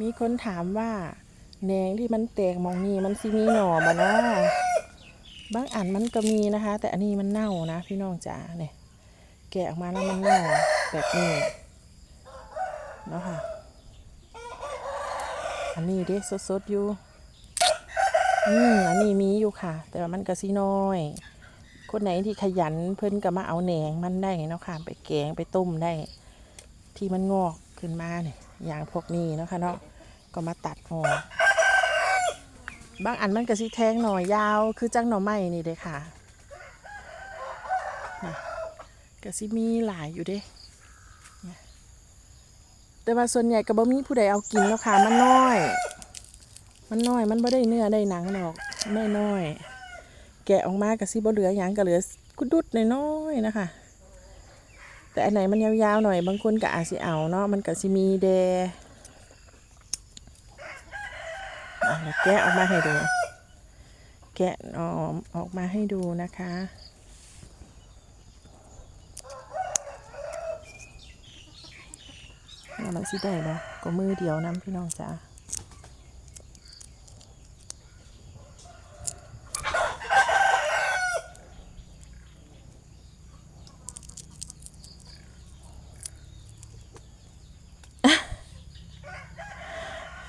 มีคนถามว่าแหนงที่มันแตกมองนี้มันสิมีหน่อบ่เนาะบางอันมันก็มีนะคะ แต่อันนี้มันเน่านะ พี่น้องจ๋าเนี่ยแกะออกมาแล้วมันเน่าแบบนี้เนาะค่ะ อันนี้เด้สดๆอยู่อืมอันนี้มีอยู่ค่ะ แต่ว่ามันก็สิน้อย คนไหนที่ขยันเพิ่นก็มาเอาแหนงมันได้เนาะค่ะ ไปแกงไปต้มได้ ที่มันงอก ขึ้นมาเนี่ยอย่างพวกนี้เนาะค่ะเนาะก็มาตัดออกบางอันมันก็สิแทงหน่อยยาว คือจังหน่อไม้นี่เด้ค่ะนะก็สิมีหลายอยู่เด้เนี่ยแต่ว่าส่วนใหญ่ก็บ่มีผู้ใดเอากินเนาะค่ะ มันน้อย มันน้อยมันบ่ได้เนื้อได้หนังดอกน้อยน้อย แกะออกมาก็สิบ่เหลือหยังก็เหลือกุดดุดน้อยๆนะคะ แต่อันไหนมันยาวๆหน่อยบางคนก็อาจสิเอาเนาะมันก็สิมีแดะเดแกะออกมาให้ดู แกะออกออกมาให้ดูนะคะว่ามันสิได้บ่ก็มือเดียวนํพี่น้องจ้า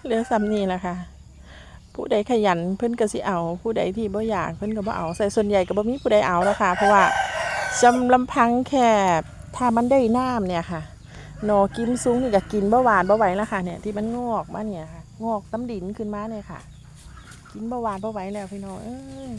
เหลือซ้ำนี่แหละค่ะ ผู้ใดขยันเพื่อนก็สิเอา ผู้ใดที่บ่อยากเพื่อนก็บ่เอาใส่ส่วนใหญ่ก็บ่มีผู้ใดเอาแล้วค่ะ เพราะว่าจำลำพังแคบถ้ามันได้น้ำเนี่ยค่ะหนอกิมซุ้งนี่ก็กินบ่หวานบ่ไหวแล้วค่ะเนี่ยที่มันงอกมาเนี่ยค่ะ งอกน้ำดินขึ้นมาเนี่ยค่ะ กินบ่หวานบ่ไหวแล้วพี่น้องเอ้ย